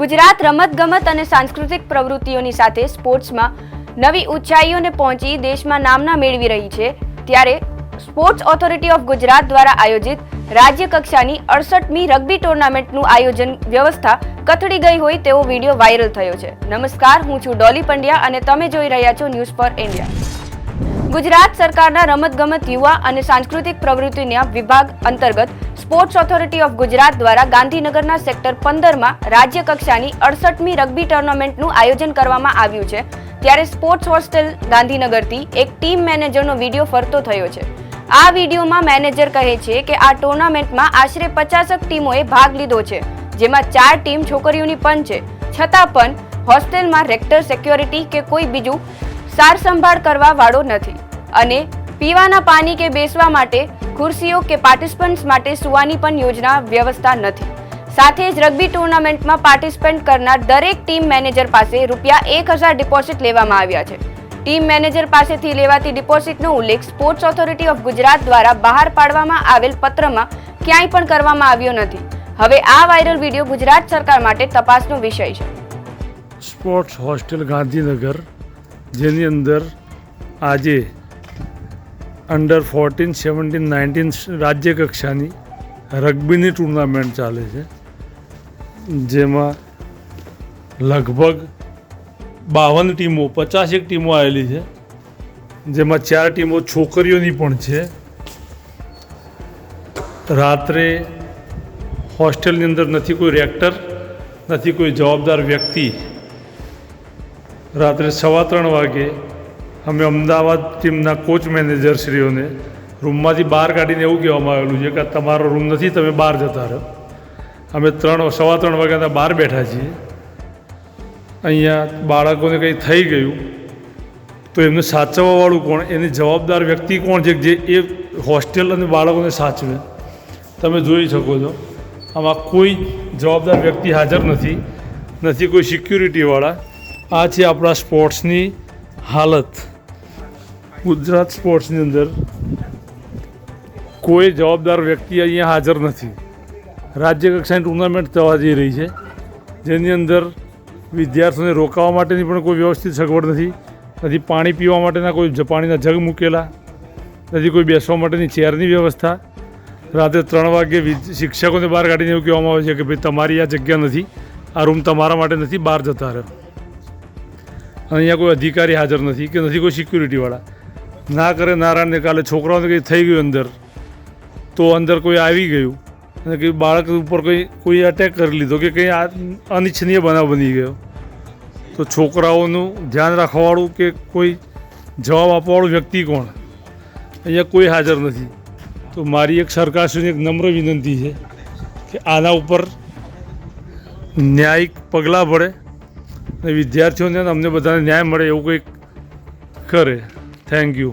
ગુજરાત રમતગમત અને સાંસ્કૃતિક પ્રવૃત્તિઓની સાથે સ્પોર્ટ્સમાં નવી ઊંચાઈઓને પહોંચી દેશમાં નામના મેળવી રહી છે. ત્યારે સ્પોર્ટ્સ ઓથોરિટી ઓફ ગુજરાત દ્વારા આયોજિત રાજ્ય કક્ષાની અડસઠમી રગ્બી ટુર્નામેન્ટનું આયોજન વ્યવસ્થા કથળી ગઈ હોય તેવો વીડિયો વાયરલ થયો છે. નમસ્કાર, હું છું ડોલી પંડ્યા અને તમે જોઈ રહ્યા છો ન્યૂઝ ફોર ઇન્ડિયા. ગુજરાત સરકારના રમતગમત યુવા અને સાંસ્કૃતિક પ્રવૃત્તિના વિભાગ અંતર્ગત સ્પોર્ટ્સ ઓથોરિટી ઓફ ગુજરાત દ્વારા ગાંધીનગરના સેક્ટર પંદરમાં રાજ્ય કક્ષાની અડસઠમી રગ્બી ટુર્નામેન્ટનું આયોજન કરવામાં આવ્યું છે. ત્યારે સ્પોર્ટ્સ હોસ્ટેલ ગાંધીનગરથી એક ટીમ મેનેજરનો વીડિયો ફરતો થયો છે. આ વિડીયોમાં મેનેજર કહે છે કે આ ટુર્નામેન્ટમાં આશરે પચાસક ટીમોએ ભાગ લીધો છે, જેમાં ચાર ટીમ છોકરીઓની પણ છે. છતાં પણ હોસ્ટેલમાં રેક્ટર સિક્યોરિટી કે કોઈ બીજું સાર સંભાળ કરવા વાળો નથી. અને પીવાના પાણી કે બેસવા માટે ખુરશીઓ કે પાર્ટિસિપન્ટ્સ માટે સુવાની પણ યોજના વ્યવસ્થા નથી. સાથે જ રગ્બી ટુર્નામેન્ટમાં પાર્ટિસિપેન્ટ કરનાર દરેક ટીમ મેનેજર પાસે રૂપિયા એક હજાર ડિપોઝિટ લેવામાં આવ્યા છે. ટીમ મેનેજર પાસેથી લેવાતી ડિપોઝિટનો ઉલ્લેખ સ્પોર્ટ્સ ઓથોરિટી ઓફ ગુજરાત દ્વારા બહાર પાડવામાં આવેલ પત્રમાં ક્યાંય પણ કરવામાં આવ્યો નથી. હવે આ વાયરલ વીડિયો ગુજરાત સરકાર માટે તપાસનો વિષય છે. સ્પોર્ટ્સ હોસ્ટેલ ગાંધીનગર, જેની અંદર આજે અંડર ફોર્ટીન સેવન્ટીન નાઇન્ટીન રાજ્ય કક્ષાની રગ્બીની ટુર્નામેન્ટ ચાલે છે. જેમાં લગભગ બાવન ટીમો, પચાસેક ટીમો આવેલી છે. જેમાં ચાર ટીમો છોકરીઓની પણ છે. રાત્રે હોસ્ટેલની અંદર નથી કોઈ રેક્ટર નથી કોઈ જવાબદાર વ્યક્તિ. રાત્રે સવા ત્રણ વાગે અમે અમદાવાદ ટીમના કોચ મેનેજરશ્રીઓને રૂમમાંથી બહાર કાઢીને એવું કહેવામાં આવેલું છે કે તમારો રૂમ નથી, તમે બહાર જતા રહો. અમે ત્રણ સવા ત્રણ વાગ્યાના બહાર બેઠા છીએ. અહીંયા બાળકોને કંઈ થઈ ગયું તો એમને સાચવવાવાળું કોણ? એની જવાબદાર વ્યક્તિ કોણ છે જે એ હોસ્ટેલ અને બાળકોને સાચવે? તમે જોઈ શકો છો. આમાં કોઈ જવાબદાર વ્યક્તિ હાજર નથી નથી કોઈ સિક્યુરિટીવાળા આ છે આપણા સ્પોર્ટ્સની હાલત. ગુજરાત સ્પોર્ટ્સની અંદર કોઈ જવાબદાર વ્યક્તિ અહીંયા હાજર નથી. રાજ્ય કક્ષાની ટુર્નામેન્ટ થવા જઈ રહી છે. જેની અંદર વિદ્યાર્થીઓને રોકાવા માટેની પણ કોઈ વ્યવસ્થિત સગવડ નથી. નથી પાણી પીવા માટેના કોઈ પાણીના જગ મૂકેલા. નથી કોઈ બેસવા માટેની ચેરની વ્યવસ્થા. રાત્રે ત્રણ વાગે શિક્ષકોને બહાર કાઢીને એવું કહેવામાં આવે છે કે ભાઈ તમારી આ જગ્યા નથી. આ રૂમ તમારા માટે નથી, બહાર જતા રહો. અહીંયા કોઈ અધિકારી હાજર નથી કે નથી કોઈ સિક્યુરિટીવાળા ના કરે, નારાયણને કાલે છોકરાઓને કંઈ થઈ ગયું અંદર. તો અંદર કોઈ આવી ગયું. અને કંઈ બાળક ઉપર કોઈ કોઈ અટેક કરી લીધો કે કંઈ અનિચ્છનીય બનાવ બની ગયો. તો છોકરાઓનું ધ્યાન રાખવાવાળું કે કોઈ જવાબ આપવાવાળું વ્યક્તિ કોણ? અહીંયા કોઈ હાજર નથી. તો મારી એક સરકારશ્રીની એક નમ્ર વિનંતી છે કે આના ઉપર ન્યાયિક પગલાં ભરે અને વિદ્યાર્થીઓને અમને બધાને ન્યાય મળે એવું કંઈક કરે. Thank you